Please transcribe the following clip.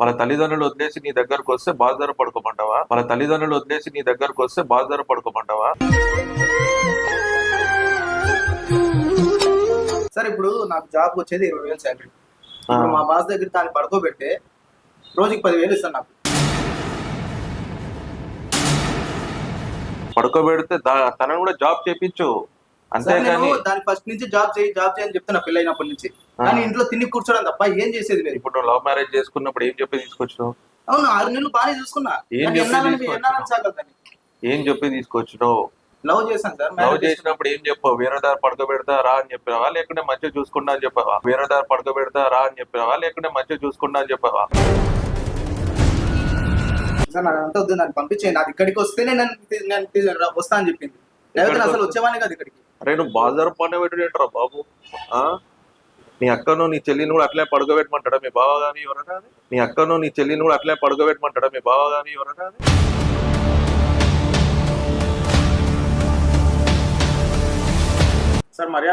వాళ్ళ తల్లిదండ్రులు వదిలేసి నీ దగ్గరకు వస్తే బాధ పడుకోమంటావా? వాళ్ళ తల్లిదండ్రులు వదిలేసి నీ దగ్గరకు వస్తే బాధ పడుకోమంటావా? సార్ ఇప్పుడు నాకు జాబ్ వచ్చేది ఇరవై వేలు శాలరీ మా బాస్ దగ్గర దాన్ని పడుకోబెడితే రోజుకి పదివేలు ఇస్తాను నాకు. పడుకోబెడితే తనని కూడా జాబ్ చేపించు. అంతేగాని దాని ఫస్ట్ నుంచి జాబ్ చేయి జాబ్ చేయని చెప్తున్నా పెళ్ళైనప్పటి నుంచి. కానీ ఇంట్లో తిని కూర్చోడం తప్ప ఏం చేసేది లేదు. ఇప్పుడు లవ్ మ్యారేజ్ చేసుకున్నప్పుడు ఏం చెప్పి తీసుకొచ్చినావు? అవును ఆరు నెలలు బాగానే చూసుకున్నా. ఏం చెప్పి తీసుకొచ్చినావు? లవ్ చేశాను సార్ లవ్ చేసినప్పుడు ఏం చెప్పావు? వేరే దారి పడుకోబెడతా రా అని చెప్పావా? లేకుంటే మంచిగా చూసుకుంటా అని చెప్పావా? వేరే దారి పడుకోబెడతా రా అని చెప్పావా? లేకుంటే మంచిగా చూసుకుంటా అని చెప్పావా? సార్ నాకు అంతా వద్దు నన్ను పంపించేయండి. అది ఇక్కడికి వస్తేనే నేను వస్తా అని చెప్పింది. లేకపోతే అసలు వచ్చేవాడిని కాదు ఇక్కడికి. అరే నువ్వు బాజారు పని పెట్టుడేంట్రా బాబు? ఆ? నీ అక్కను నీ చెల్లిని కూడా అట్లే పడుకోబెట్టమంటాడా మీ బావ గాని ఎవరన్నా? నీ అక్కను నీ చెల్లిని కూడా అట్లే పడుకోబెట్టమంటాడా మీ బావ గాని ఎవరన్నా? సార్ మర్యాద